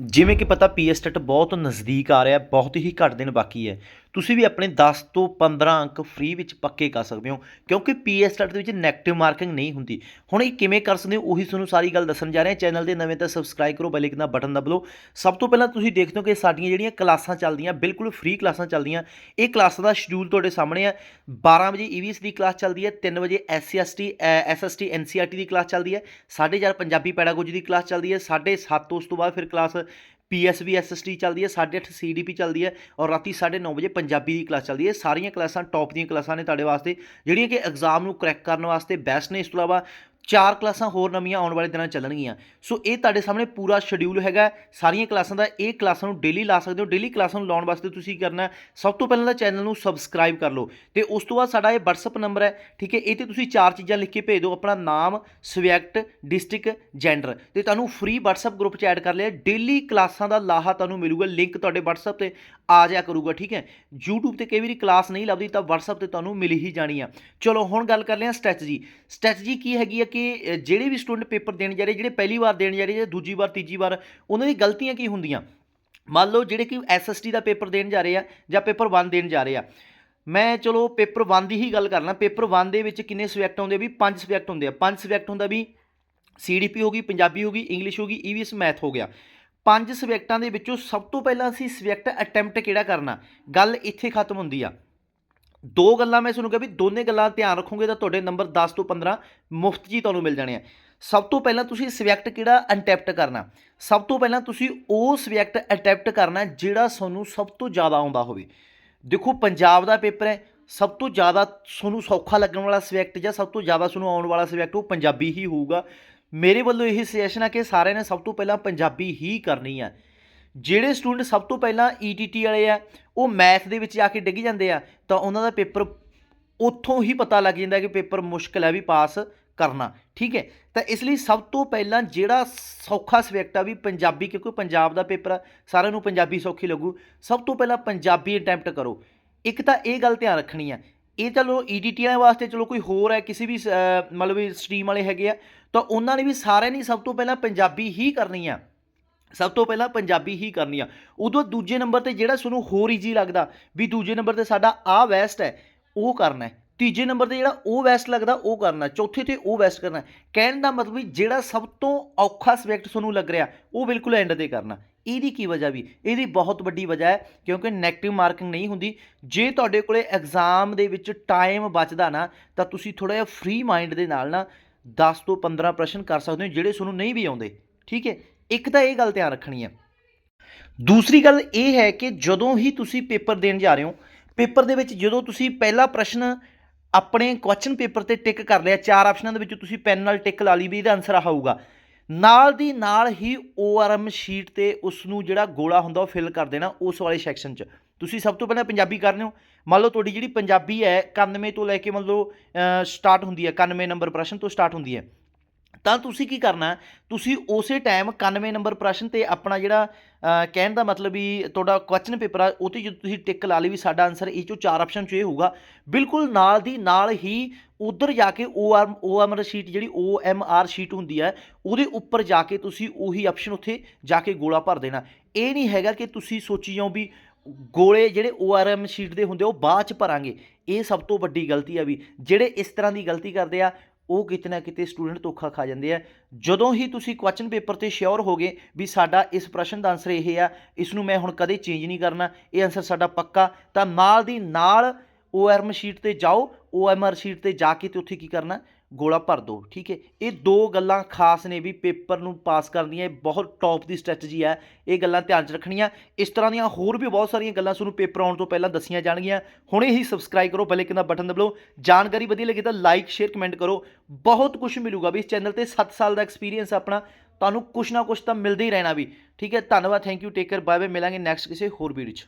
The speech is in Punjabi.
ਜਿਵੇਂ ਕਿ ਪਤਾ ਪੀਐਸਟੈਟ ਬਹੁਤ ਨਜ਼ਦੀਕ ਆ ਰਿਹਾ ਬਹੁਤ ਹੀ ਘੱਟ ਦਿਨ ਬਾਕੀ ਹੈ। ਤੁਸੀਂ ਵੀ ਆਪਣੇ 10 ਤੋਂ 15 ਅੰਕ ਫ੍ਰੀ ਵਿੱਚ ਪੱਕੇ ਕਰ ਸਕਦੇ ਹੋ, ਕਿਉਂਕਿ ਪੀਐਸਟੈਟ ਦੇ ਵਿੱਚ 네ਗੇਟਿਵ ਮਾਰਕਿੰਗ ਨਹੀਂ ਹੁੰਦੀ। ਹੁਣ ਇਹ ਕਿਵੇਂ ਕਰ ਸਕਦੇ ਹੋ, ਉਹੀ ਤੁਹਾਨੂੰ ਸਾਰੀ ਗੱਲ ਦੱਸਣ ਜਾ ਰਹੇ। ਹਾਂ ਚੈਨਲ ਦੇ ਨਵੇਂ ਤਾਂ ਸਬਸਕ੍ਰਾਈਬ ਕਰੋ ਬੈਲ ਆਈਕਨ ਦਾ ਬਟਨ ਦਬਾ ਸਭ ਤੋਂ ਪਹਿਲਾਂ ਤੁਸੀਂ ਦੇਖਦੇ ਹੋ ਕਿ ਸਾਡੀਆਂ ਜਿਹੜੀਆਂ ਕਲਾਸਾਂ ਚੱਲਦੀਆਂ, ਬਿਲਕੁਲ ਫ੍ਰੀ ਕਲਾਸਾਂ ਚੱਲਦੀਆਂ। ਇਹ ਕਲਾਸਾਂ ਦਾ ਸ਼ਡਿਊਲ ਤੁਹਾਡੇ ਸਾਹਮਣੇ ਆ। 12 ਵਜੇ ਈਵੀਐਸ ਦੀ ਕਲਾਸ ਚੱਲਦੀ ਹੈ 3 ਵਜੇ ਐਸਸੀ ਐਸਟੀ ਐਸਐਸਟੀ ਐਨਸੀਆਰਟੀ ਦੀ ਕਲਾਸ ਚੱਲਦੀ ਹੈ। 4:30 ਪੰਜਾਬੀ ਪੈਡਾਗੋਜੀ ਦੀ ਕਲਾਸ ਚੱਲਦੀ ਹੈ। 7:30 ਉਸ ਤੋਂ ਬਾਅਦ ਫਿਰ ਕਲਾਸ ਪੀਐਸਬੀ ਐਸਐਸਟੀ ਚੱਲਦੀ ਹੈ 8:30 ਸੀਡੀਪੀ ਚੱਲਦੀ ਹੈ ਔਰ ਰਾਤੀ 9:30 ਵਜੇ ਪੰਜਾਬੀ ਦੀ ਕਲਾਸ ਚੱਲਦੀ ਹੈ। ਸਾਰੀਆਂ ਕਲਾਸਾਂ ਟੌਪ ਦੀਆਂ ਕਲਾਸਾਂ ਨੇ ਤੁਹਾਡੇ ਵਾਸਤੇ ਜਿਹੜੀਆਂ ਕਿ ਐਗਜ਼ਾਮ ਨੂੰ ਕਰੈਕ ਕਰਨ ਵਾਸਤੇ ਬੈਸਟ ਨੇ। ਇਸ ਤੋਂ ਇਲਾਵਾ ਚਾਰ ਕਲਾਸਾਂ ਹੋਰ ਨਵੀਆਂ ਆਉਣ ਵਾਲੇ ਦਿਨਾਂ ਚੱਲਣਗੀਆਂ। ਸੋ ਇਹ ਤੁਹਾਡੇ ਸਾਹਮਣੇ ਪੂਰਾ ਸ਼ਡਿਊਲ ਹੈਗਾ। ਸਾਰੀਆਂ ਕਲਾਸਾਂ ਦਾ ਇਹ ਕਲਾਸਾਂ ਨੂੰ ਡੇਲੀ ਲਾ ਸਕਦੇ ਹੋ। ਡੇਲੀ ਕਲਾਸਾਂ ਨੂੰ ਲਾਉਣ ਵਾਸਤੇ ਤੁਸੀਂ ਕਰਨਾ ਸਭ ਤੋਂ ਪਹਿਲਾਂ ਤਾਂ ਚੈਨਲ ਨੂੰ ਸਬਸਕ੍ਰਾਈਬ ਕਰ ਲਓ। ਤੇ ਉਸ ਤੋਂ ਬਾਅਦ ਸਾਡਾ ਇਹ WhatsApp ਨੰਬਰ ਹੈ, ਠੀਕ ਹੈ? ਇਹ ਤੇ ਤੁਸੀਂ ਚਾਰ ਚੀਜ਼ਾਂ ਲਿਖ ਕੇ ਭੇਜ ਦਿਓ। ਆਪਣਾ ਨਾਮ ਸਬਜੈਕਟ ਡਿਸਟ੍ਰਿਕਟ ਜੈਂਡਰ ਤੇ ਤੁਹਾਨੂੰ ਫ੍ਰੀ WhatsApp ਗਰੁੱਪ 'ਚ ਐਡ ਕਰ ਲਿਆ। ਡੇਲੀ ਕਲਾਸਾਂ ਦਾ ਲਾਹਾ ਤੁਹਾਨੂੰ ਮਿਲੂਗਾ। ਲਿੰਕ ਤੁਹਾਡੇ WhatsApp ਤੇ ਆ ਜਾਇਆ ਕਰੂਗਾ, ਠੀਕ ਹੈ? YouTube ਤੇ ਕਈ ਵਾਰੀ ਕਲਾਸ ਨਹੀਂ ਲੱਭਦੀ ਤਾਂ WhatsApp ਤੇ ਤੁਹਾਨੂੰ ਮਿਲ ਹੀ ਜਾਣੀ ਆ। ਚਲੋ ਹੁਣ ਗੱਲ ਕਰ ਲਿਆ ਸਟ੍ਰੈਟਜੀ ਸਟ੍ਰੈਟਜੀ ਕੀ ਹੈਗੀ ਹੈ? ਕਿ ਜਿਹੜੇ ਵੀ ਸਟੂਡੈਂਟ ਪੇਪਰ ਦੇਣ ਜਾ ਰਹੇ, ਜਿਹੜੇ ਪਹਿਲੀ ਵਾਰ ਦੇਣ ਜਾ ਰਹੇ ਜਾਂ ਦੂਜੀ ਵਾਰ, ਤੀਜੀ ਵਾਰ, ਉਹਨਾਂ ਦੀ ਗਲਤੀਆਂ ਕੀ ਹੁੰਦੀਆਂ? ਮੰਨ ਲਓ ਜਿਹੜੇ ਕਿ ਐਸਐਸਟੀ ਦਾ ਪੇਪਰ ਦੇਣ ਜਾ ਰਹੇ ਆ ਜਾਂ ਪੇਪਰ 1 ਦੇਣ ਜਾ ਰਹੇ ਆ। ਮੈਂ ਚਲੋ ਪੇਪਰ 1 ਦੀ ਹੀ ਗੱਲ ਕਰਨਾ ਪੇਪਰ 1 ਦੇ ਵਿੱਚ ਕਿੰਨੇ ਸਬਜੈਕਟ ਆਉਂਦੇ ਵੀ ਪੰਜ ਸਬਜੈਕਟ ਹੁੰਦੇ ਆ। ਪੰਜ ਸਬਜੈਕਟ ਹੁੰਦਾ ਵੀ ਸੀਡੀਪੀ ਹੋ ਗਈ, ਪੰਜਾਬੀ ਹੋ ਗਈ ਇੰਗਲਿਸ਼ ਹੋ ਗਈ ਈਵੀਐਸ ਮੈਥ ਹੋ ਗਿਆ। ਪੰਜ ਸਬਜੈਕਟਾਂ ਦੇ ਵਿੱਚੋਂ ਸਭ ਤੋਂ ਪਹਿਲਾਂ ਅਸੀਂ ਸਬਜੈਕਟ ਅਟੈਂਪਟ ਕਿਹੜਾ ਕਰਨਾ? ਗੱਲ ਇੱਥੇ ਖਤਮ ਹੁੰਦੀ ਆ। ਦੋ ਗੱਲਾਂ ਮੈਂ ਤੁਹਾਨੂੰ ਕਿਹਾ ਵੀ ਦੋਨੇ ਗੱਲਾਂ ਦਾ ਧਿਆਨ ਰੱਖੋਗੇ ਤਾਂ ਤੁਹਾਡੇ ਨੰਬਰ 10 ਤੋਂ 15 ਮੁਫਤ ਜੀ ਤੁਹਾਨੂੰ ਮਿਲ ਜਾਣੇ ਆ। ਸਭ ਤੋਂ ਪਹਿਲਾਂ ਤੁਸੀਂ ਸਬਜੈਕਟ ਕਿਹੜਾ ਅਟੈਂਪਟ ਕਰਨਾ? ਸਭ ਤੋਂ ਪਹਿਲਾਂ ਤੁਸੀਂ ਉਹ ਸਬਜੈਕਟ ਅਟੈਪਟ ਕਰਨਾ ਜਿਹੜਾ ਤੁਹਾਨੂੰ ਸਭ ਤੋਂ ਜ਼ਿਆਦਾ ਆਉਂਦਾ ਹੋਵੇ। ਦੇਖੋ, ਪੰਜਾਬ ਦਾ ਪੇਪਰ ਹੈ, ਸਭ ਤੋਂ ਜ਼ਿਆਦਾ ਤੁਹਾਨੂੰ ਸੌਖਾ ਲੱਗਣ ਵਾਲਾ ਸਬਜੈਕਟ ਜਾਂ ਸਭ ਤੋਂ ਜ਼ਿਆਦਾ ਤੁਹਾਨੂੰ ਆਉਣ ਵਾਲਾ ਸਬਜੈਕਟ ਉਹ ਪੰਜਾਬੀ ਹੀ ਹੋਊਗਾ। ਮੇਰੇ ਵੱਲੋਂ ਇਹ ਸੁਜੈਸ਼ਨ ਆ ਕਿ ਸਾਰਿਆਂ ਨੇ ਸਭ ਤੋਂ ਪਹਿਲਾਂ ਪੰਜਾਬੀ ਹੀ ਕਰਨੀ ਹੈ ਜਿਹੜੇ ਸਟੂਡੈਂਟ ਸਭ ਤੋਂ ਪਹਿਲਾਂ ਈਟੀਟੀ ਵਾਲੇ ਆ ਉਹ ਮੈਥ ਦੇ ਵਿੱਚ ਜਾ ਕੇ ਡਿੱਗ ਜਾਂਦੇ ਆ ਤਾਂ ਉਹਨਾਂ ਦਾ ਪੇਪਰ ਉੱਥੋਂ ਹੀ ਪਤਾ ਲੱਗ ਜਾਂਦਾ ਕਿ ਪੇਪਰ ਮੁਸ਼ਕਲ ਹੈ ਵੀ ਪਾਸ ਕਰਨਾ ਠੀਕ ਹੈ? ਤਾਂ ਇਸ ਲਈ ਸਭ ਤੋਂ ਪਹਿਲਾਂ ਜਿਹੜਾ ਸੌਖਾ ਸਬਜੈਕਟ ਆ ਵੀ ਪੰਜਾਬੀ ਕਿਉਂਕਿ ਪੰਜਾਬ ਦਾ ਪੇਪਰ ਆ ਸਾਰਿਆਂ ਨੂੰ ਪੰਜਾਬੀ ਸੌਖੀ ਲੱਗੂ ਸਭ ਤੋਂ ਪਹਿਲਾਂ ਪੰਜਾਬੀ ਅਟੈਂਪਟ ਕਰੋ। ਇੱਕ ਤਾਂ ਇਹ ਗੱਲ ਧਿਆਨ ਰੱਖਣੀ ਆ ਇਹ ਚਲੋ ਈਡੀਟੀਆਂ ਵਾਸਤੇ ਚਲੋ ਕੋਈ ਹੋਰ ਹੈ ਕਿਸੇ ਵੀ ਅਹ, ਮਤਲਬ ਵੀ ਸਟਰੀਮ ਵਾਲੇ ਹੈਗੇ ਆ ਤਾਂ ਉਹਨਾਂ ਨੇ ਵੀ ਸਾਰਿਆਂ ਨੇ ਸਭ ਤੋਂ ਪਹਿਲਾਂ ਪੰਜਾਬੀ ਹੀ ਕਰਨੀ ਆ। ਸਭ ਤੋਂ ਪਹਿਲਾਂ ਪੰਜਾਬੀ ਹੀ ਕਰਨੀ ਆ। ਉਦੋਂ ਦੂਜੇ ਨੰਬਰ ਤੇ ਜਿਹੜਾ ਤੁਹਾਨੂੰ ਹੋਰ ਈਜ਼ੀ ਲੱਗਦਾ ਵੀ ਦੂਜੇ ਨੰਬਰ ਤੇ ਸਾਡਾ ਆ ਵੈਸਟ ਹੈ, ਉਹ ਕਰਨਾ ਹੈ। ਤੀਜੇ ਨੰਬਰ ਤੇ ਜਿਹੜਾ ਉਹ ਵੈਸਟ ਲੱਗਦਾ, ਉਹ ਕਰਨਾ ਚੌਥੇ ਤੇ ਉਹ ਵੈਸਟ ਕਰਨਾ ਕਹਿਣ ਦਾ ਮਤਲਬ ਵੀ ਜਿਹੜਾ ਸਭ ਤੋਂ ਔਖਾ ਸਬਜੈਕਟ ਤੁਹਾਨੂੰ ਲੱਗ ਰਿਹਾ, ਉਹ ਬਿਲਕੁਲ ਐਂਡ ਤੇ ਕਰਨਾ ਇਹਦੀ ਕੀ ਵਜ੍ਹਾ ਵੀ? ਇਹਦੀ ਬਹੁਤ ਵੱਡੀ ਵਜ੍ਹਾ ਹੈ, ਕਿਉਂਕਿ 네ਗੇਟਿਵ ਮਾਰਕਿੰਗ ਨਹੀਂ ਹੁੰਦੀ। ਜੇ ਤੁਹਾਡੇ ਕੋਲੇ ਐਗਜ਼ਾਮ ਦੇ ਵਿੱਚ ਟਾਈਮ ਬਚਦਾ ਨਾ, ਤਾਂ ਤੁਸੀਂ ਥੋੜਾ ਜਿਹਾ ਫ੍ਰੀ ਮਾਈਂਡ ਦੇ ਨਾਲ ਨਾ 10 ਤੋਂ 15 ਪ੍ਰਸ਼ਨ ਕਰ ਸਕਦੇ ਹੋ, ਜਿਹੜੇ ਤੁਹਾਨੂੰ ਨਹੀਂ ਵੀ ਆਉਂਦੇ। ਠੀਕ ਹੈ? ਇੱਕ ਤਾਂ ਇਹ ਗੱਲ ਧਿਆਨ ਰੱਖਣੀ ਹੈ। ਦੂਸਰੀ ਗੱਲ ਇਹ ਹੈ ਕਿ ਜਦੋਂ ਹੀ ਤੁਸੀਂ ਪੇਪਰ ਦੇਣ ਜਾ ਰਹੇ ਹੋ, ਪੇਪਰ ਦੇ ਵਿੱਚ ਜਦੋਂ ਤੁਸੀਂ ਪਹਿਲਾ ਪ੍ਰਸ਼ਨ ਆਪਣੇ ਕੁਐਸਚਨ ਪੇਪਰ ਤੇ ਟਿਕ ਕਰ ਲਿਆ, ਚਾਰ ਆਪਸ਼ਨਾਂ ਦੇ ਵਿੱਚ ਤੁਸੀਂ ਪੈਨ ਨਾਲ ਟਿਕ ਲਾ ਲਈ ਵੀ ਇਹਦਾ ਆਨਸਰ ਆਊਗਾ ਨਾਲ ਦੀ ਨਾਲ ਹੀ ORM ਸ਼ੀਟ ਤੇ ਉਸ ਨੂੰ ਜਿਹੜਾ ਗੋਲਾ ਹੁੰਦਾ ਉਹ ਫਿਲ ਕਰ ਦੇਣਾ ਉਸ ਵਾਲੇ ਸੈਕਸ਼ਨ 'ਚ। ਤੁਸੀਂ ਸਭ ਤੋਂ ਪਹਿਲਾਂ ਪੰਜਾਬੀ ਕਰ ਰਹੇ ਹੋ। ਮੰਨ ਲਓ ਤੁਹਾਡੀ ਜਿਹੜੀ ਪੰਜਾਬੀ ਹੈ 91 ਤੋਂ ਲੈ ਕੇ ਮੰਨ ਲਓ ਸਟਾਰਟ ਹੁੰਦੀ ਹੈ 91 ਨੰਬਰ ਪ੍ਰਸ਼ਨ ਤੋਂ ਸਟਾਰਟ ਹੁੰਦੀ ਹੈ। ਤਾਂ ਤੁਸੀਂ ਕੀ ਕਰਨਾ? ਤੁਸੀਂ ਉਸੇ ਟਾਈਮ 91 ਨੰਬਰ ਪ੍ਰਸ਼ਨ ਤੇ ਆਪਣਾ ਜਿਹੜਾ ਕਹਿਣ ਦਾ ਮਤਲਬ ਵੀ ਤੁਹਾਡਾ ਕੁਐਸਚਨ ਪੇਪਰ ਆ ਉਹ ਤੇ ਜਦੋਂ ਤੁਸੀਂ ਟਿਕ ਲਾ ਲਈ ਵੀ ਸਾਡਾ ਆਨਸਰ ਇਹ ਚੋਂ ਚਾਰ ਆਪਸ਼ਨ ਚੋਂ ਇਹ ਹੋਊਗਾ। ਬਿਲਕੁਲ ਨਾਲ ਦੀ ਨਾਲ ਹੀ ਉਧਰ ਜਾ ਕੇ O R O M R sheet ਜਿਹੜੀ ਓ ਐੱਮ ਆਰ ਸ਼ੀਟ ਹੁੰਦੀ ਹੈ, ਉਹਦੇ ਉੱਪਰ ਜਾ ਕੇ ਤੁਸੀਂ ਉਹੀ ਆਪਸ਼ਨ ਉੱਥੇ ਜਾ ਕੇ ਗੋਲਾ ਭਰ ਦੇਣਾ। ਇਹ ਨਹੀਂ ਹੈਗਾ ਕਿ ਤੁਸੀਂ ਸੋਚੀ ਜਾਓ ਵੀ ਗੋਲੇ ਜਿਹੜੇ ORM ਸ਼ੀਟ ਦੇ ਹੁੰਦੇ ਉਹ ਬਾਅਦ ਚ ਭਰਾਂਗੇ। ਇਹ ਸਭ ਤੋਂ ਵੱਡੀ ਗਲਤੀ ਆ ਵੀ ਜਿਹੜੇ ਇਸ ਤਰ੍ਹਾਂ ਦੀ ਗਲਤੀ ਕਰਦੇ ਆ ਉਹ ਕਿਤੇ ਨਾ ਕਿਤੇ ਸਟੂਡੈਂਟ ਧੋਖਾ ਖਾ ਜਾਂਦੇ ਆ। ਜਦੋਂ ਹੀ ਤੁਸੀਂ ਕੁਐਸਚਨ ਪੇਪਰ ਤੇ ਸ਼ਿਓਰ ਹੋਗੇ ਵੀ ਸਾਡਾ ਇਸ ਪ੍ਰਸ਼ਨ ਦਾ ਆਨਸਰ ਇਹ ਆ, ਇਸ ਨੂੰ ਮੈਂ ਹੁਣ ਕਦੇ ਚੇਂਜ ਨਹੀਂ ਕਰਨਾ, ਇਹ ਆਨਸਰ ਸਾਡਾ ਪੱਕਾ, ਤਾਂ ਨਾਲ ਦੀ ਨਾਲ ORM ਸ਼ੀਟ ਤੇ ਜਾਓ OMR ਸ਼ੀਟ ਤੇ ਜਾ ਕੇ ਤੇ ਉੱਥੇ ਕੀ ਕਰਨਾ ਗੋਲਾ ਭਰ ਦਿਓ, ਠੀਕ ਹੈ? ਇਹ ਦੋ ਗੱਲਾਂ ਖਾਸ ਨੇ ਵੀ ਪੇਪਰ ਨੂੰ ਪਾਸ ਕਰਨ ਦੀਆਂ ਇਹ ਬਹੁਤ ਟੌਪ ਦੀ ਸਟ੍ਰੈਟਜੀ ਹੈ, ਇਹ ਗੱਲਾਂ ਧਿਆਨ 'ਚ ਰੱਖਣੀਆਂ। ਇਸ ਤਰ੍ਹਾਂ ਦੀਆਂ ਹੋਰ ਵੀ ਬਹੁਤ ਸਾਰੀਆਂ ਗੱਲਾਂ ਤੁਹਾਨੂੰ ਪੇਪਰ ਆਉਣ ਤੋਂ ਪਹਿਲਾਂ ਦੱਸੀਆਂ ਜਾਣਗੀਆਂ। ਹੁਣੇ ਹੀ ਸਬਸਕ੍ਰਾਈਬ ਕਰੋ ਪਹਿਲੇ ਕਿੰਨਾ ਬਟਨ ਦਬਾਓ ਜਾਣਕਾਰੀ ਵਧੀਆ ਲੱਗੇ ਤਾਂ ਲਾਈਕ ਸ਼ੇਅਰ ਕਮੈਂਟ ਕਰੋ। ਬਹੁਤ ਕੁਝ ਮਿਲੂਗਾ ਵੀ ਇਸ ਚੈਨਲ ਤੇ 7 ਸਾਲ ਦਾ ਐਕਸਪੀਰੀਅੰਸ ਆਪਣਾ। ਤੁਹਾਨੂੰ ਕੁਝ ਨਾ ਕੁਝ ਤਾਂ ਮਿਲਦਾ ਹੀ ਰਹਿਣਾ ਵੀ, ਠੀਕ ਹੈ? ਧੰਨਵਾਦ thank you take care bye bye ਮਿਲਾਂਗੇ ਨੈਕਸਟ ਕਿਸੇ ਹੋਰ ਵੀਡੀਓ 'ਚ।